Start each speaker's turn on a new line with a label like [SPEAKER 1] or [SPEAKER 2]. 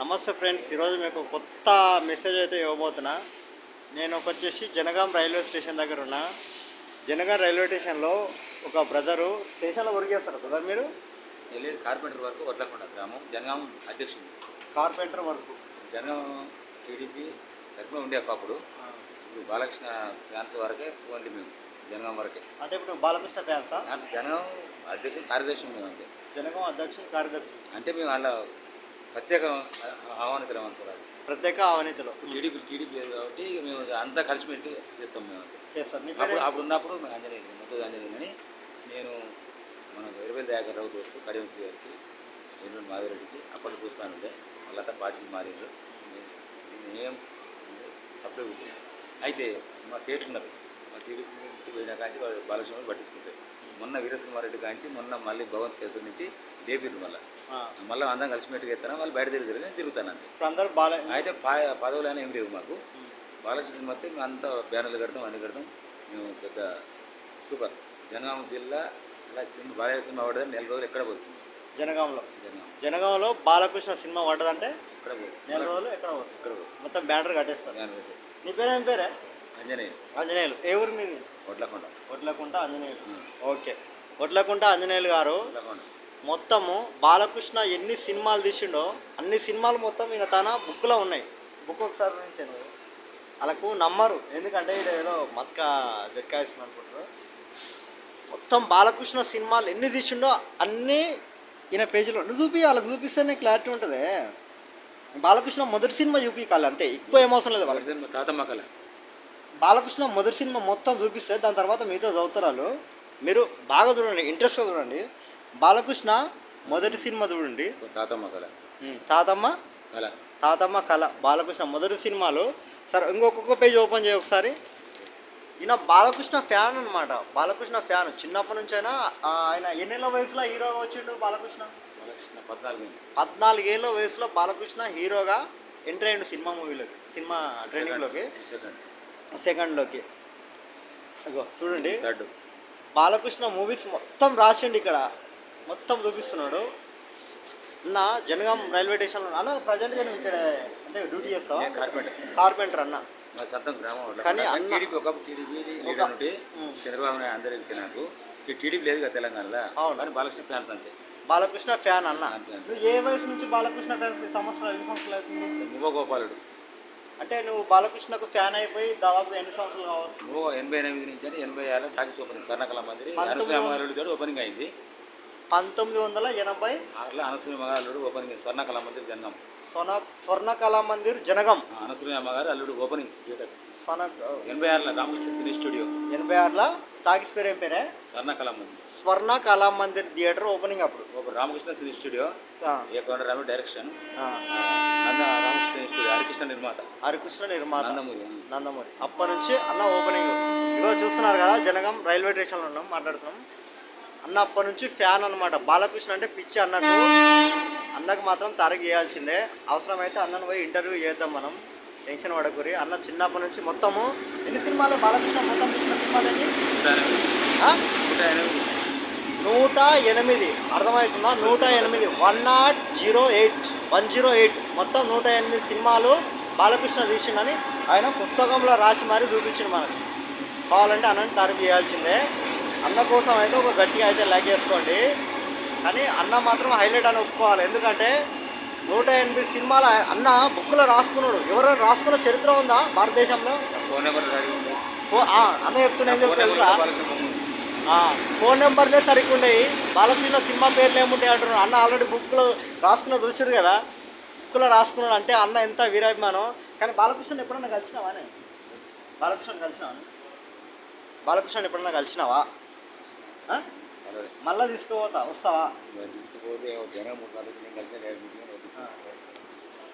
[SPEAKER 1] నమస్తే ఫ్రెండ్స్ ఈరోజు మీకు కొత్త మెసేజ్ అయితే ఇవ్వబోతున్నా. నేను ఒక వచ్చేసి జనగాం రైల్వే స్టేషన్ దగ్గర ఉన్నా. జనగాం రైల్వే స్టేషన్లో ఒక బ్రదరు స్టేషన్లో వర్క్ చేస్తారు బ్రదర్ మీరు?
[SPEAKER 2] వెళ్ళేది కార్పెంటర్ వరకు వడ్లకొండ గ్రామం జనగాం అధ్యక్షుడు.
[SPEAKER 1] Carpenter work.
[SPEAKER 2] జనగాం టీడీపీ తరఫున ఉండే ఒకప్పుడు ఇప్పుడు బాలకృష్ణ ఫ్యాన్స్ వరకే ఓన్లీ మేము జనగాం వరకే.
[SPEAKER 1] అంటే ఇప్పుడు బాలకృష్ణ ఫ్యాన్సా?
[SPEAKER 2] ఫ్యాన్స్ జనగాం అధ్యక్షుడు కార్యదర్శి మేము అంతే
[SPEAKER 1] జనగాం అధ్యక్షుడు కార్యదర్శి.
[SPEAKER 2] అంటే మేము వాళ్ళ ప్రత్యేక ఆహ్వానితులం అనుకోరాదు
[SPEAKER 1] ప్రత్యేక ఆవనీతిలో
[SPEAKER 2] టీడీపీ టీడీపీ లేదు కాబట్టి ఇక మేము అంతా కలిసిపెట్టి చేస్తాం మేము
[SPEAKER 1] నీ
[SPEAKER 2] అప్పుడు అప్పుడు ఉన్నప్పుడు మేము మొత్తం ఆంజనేయులు అని నేను మన ఇరవై దయాకర్ రావు దోస్తు కడియంసి గారికి ఎన్నూరు మాధవరెడ్డికి అప్పట్లో చూస్తానుంటే వాళ్ళంతా పార్టీలు మారారు నేను ఏం సప్లై అయితే మా సేట్లు ఉన్నారు. మా టీడీపీ నుంచి పోయిన కాంచి వాళ్ళు బాలకృష్ణ పట్టించుకుంటారు. మొన్న వీరసింహారెడ్డి కాంచి మొన్న మళ్ళీ భగవంత్ కేసరి నుంచి లేపిర్రు మళ్ళీ. మళ్ళీ అందరం కలిసిమెట్టుగా ఎత్తాను? వాళ్ళు బయట తిరుగుతారు నేను తిరుగుతాను అంతే.
[SPEAKER 1] ఇప్పుడు అందరూ బాల
[SPEAKER 2] అయితే పదవులు అనేవి ఏం లేవు మాకు. బాలకృష్ణ మొత్తం మేము అంతా బ్యానర్లు కడతాం అన్ని కడతాం. మేము పెద్ద సూపర్. జనగాం జిల్లా ఇలా చిన్న బాలయ్య సినిమా పడదని నెల రోజులు ఎక్కడ పోతుంది?
[SPEAKER 1] జనగాంలో.
[SPEAKER 2] జనగాం.
[SPEAKER 1] జనగాంలో బాలకృష్ణ సినిమా పడ్డదంటే
[SPEAKER 2] ఎక్కడ పోదు
[SPEAKER 1] నెల రోజులు ఎక్కడ పోతుంది?
[SPEAKER 2] ఎక్కడ
[SPEAKER 1] మొత్తం బ్యానర్
[SPEAKER 2] పెట్టి.
[SPEAKER 1] నీ పేరేం పేరే?
[SPEAKER 2] ఆంజనేయులు.
[SPEAKER 1] ఆంజనేయులు. ఏ ఊరు మీది?
[SPEAKER 2] వడ్లకొండ.
[SPEAKER 1] వడ్లకుంట ఆంజనేయులు. ఓకే. వడ్లకుంట ఆంజనేయులు గారు మొత్తము బాలకృష్ణ ఎన్ని సినిమాలు తీసిండో అన్ని సినిమాలు మొత్తం ఈయన తన బుక్లో ఉన్నాయి. బుక్ ఒకసారి నుంచాను వాళ్ళకు నమ్మరు. ఎందుకంటే ఇది ఏదో మత్క జక్కాయిస్తుంది అనుకుంటారు. మొత్తం బాలకృష్ణ సినిమాలు ఎన్ని తీసిండో అన్నీ ఈయన పేజీలో నువ్వు చూపి వాళ్ళకి చూపిస్తేనే క్లారిటీ ఉంటుంది. బాలకృష్ణ మొదటి సినిమా చూపించాలి అంతే. ఎక్కువ ఏం అవసరం లేదు వాళ్ళకి.
[SPEAKER 2] మా తాతమ్మ కళ.
[SPEAKER 1] బాలకృష్ణ మొదటి సినిమా మొత్తం చూపిస్తే దాని తర్వాత మిగతా చదువుతారు మీరు బాగా చూడండి ఇంట్రెస్ట్గా చూడండి. బాలకృష్ణ మొదటి సినిమా చూడండి.
[SPEAKER 2] తాతమ్మ కళ.
[SPEAKER 1] తాతమ్మ?
[SPEAKER 2] కళ.
[SPEAKER 1] తాతమ్మ కళ బాలకృష్ణ మొదటి సినిమాలు. సరే ఇంకొక పేజ్ ఓపెన్ చేయ ఒకసారి. ఈయన బాలకృష్ణ ఫ్యాన్ అనమాట బాలకృష్ణ ఫ్యాన్. చిన్నప్పటి నుంచైనా ఆ, ఆయన ఎన్నేళ్ళ వయసులో హీరోగా వచ్చిండు బాలకృష్ణ?
[SPEAKER 2] బాలకృష్ణ పద్నాలుగు
[SPEAKER 1] పద్నాలుగేళ్ళ వయసులో బాలకృష్ణ హీరోగా ఎంటర్ అయ్యిండు సినిమా మూవీలోకి సినిమా ట్రైనింగ్లోకి
[SPEAKER 2] సెకండ్
[SPEAKER 1] సెకండ్లోకి. అగో చూడండి. బాలకృష్ణ మూవీస్ మొత్తం రాసిండు ఇక్కడ. మొత్తం చూపిస్తున్నాడు. అన్న జనగాం రైల్వే స్టేషన్లో అన్న ప్రజెంట్గా నువ్వు ఇక్కడ అంటే డ్యూటీ చేస్తావా
[SPEAKER 2] కార్పెంటర్.
[SPEAKER 1] కార్పెంటర్ అన్న.
[SPEAKER 2] సొంతం గ్రామం
[SPEAKER 1] కానీ అన్న-
[SPEAKER 2] టీడీపీ ఒక టీడీపీ లీడర్ ఉంటే. చంద్రబాబు నాయుడు అందరికి నాకు ఈ టీడీపీ లేదు కదా తెలంగాణలో.
[SPEAKER 1] అవును.
[SPEAKER 2] కానీ బాలకృష్ణ ఫ్యాన్స్ అంతే.
[SPEAKER 1] బాలకృష్ణ ఫ్యాన్ అన్న. నువ్వు ఏ వయసు నుంచి బాలకృష్ణ ఫ్యాన్స్ ఈ సంవత్సరాలు ఎన్ని సంవత్సరాలు అవుతుంది?
[SPEAKER 2] గోపాలుడు
[SPEAKER 1] అంటే నువ్వు బాలకృష్ణకు ఫ్యాన్ అయిపోయి దాదాపు ఎన్ని సంవత్సరాలు కావచ్చు?
[SPEAKER 2] ఎనభై ఎనిమిది నుంచి అంటే ఎనభై ఆరు టాకీస్ ఓపెనింగ్ స్వర్ణకళ మందిరి తోటి ఓపెనింగ్ అయింది.
[SPEAKER 1] పంతొమ్మిది వందల ఎనభై
[SPEAKER 2] ఆరులో అనసూయ మగాలుడు ఓపెనింగ్ అయింది స్వర్ణకళ మందిరి జనగం
[SPEAKER 1] స్వర్ణ స్వర్ణ కళా మందిర్ జనగం.
[SPEAKER 2] అనసూయ అమ్మగారు అల్లుడు ఓపెనింగ్ థియేటర్.
[SPEAKER 1] స్వర్ణ
[SPEAKER 2] ఎనభై ఆరులో రామకృష్ణ సినీ స్టూడియో.
[SPEAKER 1] ఎనభై ఆరులో టాకీస్ పేరు ఏం పేరే?
[SPEAKER 2] స్వర్ణకళ మందిర్.
[SPEAKER 1] స్వర్ణ కళా మందిర్ థియేటర్ ఓపెనింగ్ అప్పుడు.
[SPEAKER 2] ఒక Ramakrishna cine studio. A Kondarami direction. Nanda Ramakrishna cine studio Harikrishna నిర్మాత.
[SPEAKER 1] హరికృష్ణ నిర్మాత.
[SPEAKER 2] నందమూరి.
[SPEAKER 1] నందమూరి. అప్పటి నుంచి అన్న ఓపెనింగ్. ఇగో చూస్తున్నారు కదా జనగం రైల్వే స్టేషన్లో ఉన్నాం మాట్లాడుతున్నాం. అన్న అప్పటి నుంచి ఫ్యాన్ అన్నమాట. బాలకృష్ణ అంటే పిచ్చి అన్నకు అన్నకు మాత్రం తరగేయాల్సిందే అవసరమైతే అన్నను పోయి ఇంటర్వ్యూ చేద్దాం మనం. టెన్షన్ పడకూరి. అన్న చిన్నప్పటి నుంచి మొత్తము ఎన్ని సినిమాలు? బాలకృష్ణ మొత్తం చూసిన సినిమాలు
[SPEAKER 2] నూట ఎనిమిది. నూట ఎనిమిది.
[SPEAKER 1] అర్థమవుతుందా? నూట ఎనిమిది. One not zero eight. One zero eight. మొత్తం నూట ఎనిమిది సినిమాలు బాలకృష్ణ తీసిండని ఆయన పుస్తకంలో రాసి మరీ చూపించింది మనకు. కావాలంటే అన్నని తరపు చేయాల్సిందే అన్న కోసం అయితే ఒక గట్టిగా అయితే లైక్ చేసుకోండి కానీ అన్న మాత్రం హైలైట్ అని ఒప్పుకోవాలి. ఎందుకంటే నూట ఎనిమిది సినిమాలు అన్న బుక్లో రాసుకున్నాడు. ఎవరైనా రాసుకున్న చరిత్ర ఉందా భారతదేశంలో? అన్న చెప్తున్నా ఏం తెలుసా? ఫోన్ నెంబర్లే సరిగ్గా ఉండేవి. బాలకృష్ణ సినిమా పేర్లు ఏముంటాయి అంటున్నాడు. అన్న ఆల్రెడీ బుక్లో రాసుకున్న చూసాడు కదా? బుక్లో రాసుకున్నాడు అంటే అన్న ఎంత వీరాభిమానం. కానీ బాలకృష్ణ ఎప్పుడన్నా కలిసినావానే బాలకృష్ణ కలిసినావా? బాలకృష్ణ ఎప్పుడన్నా కలిసినావా. మళ్ళా తీసుకుపోతా వస్తావా?
[SPEAKER 2] తీసుకుపోతే జనం కలిసి.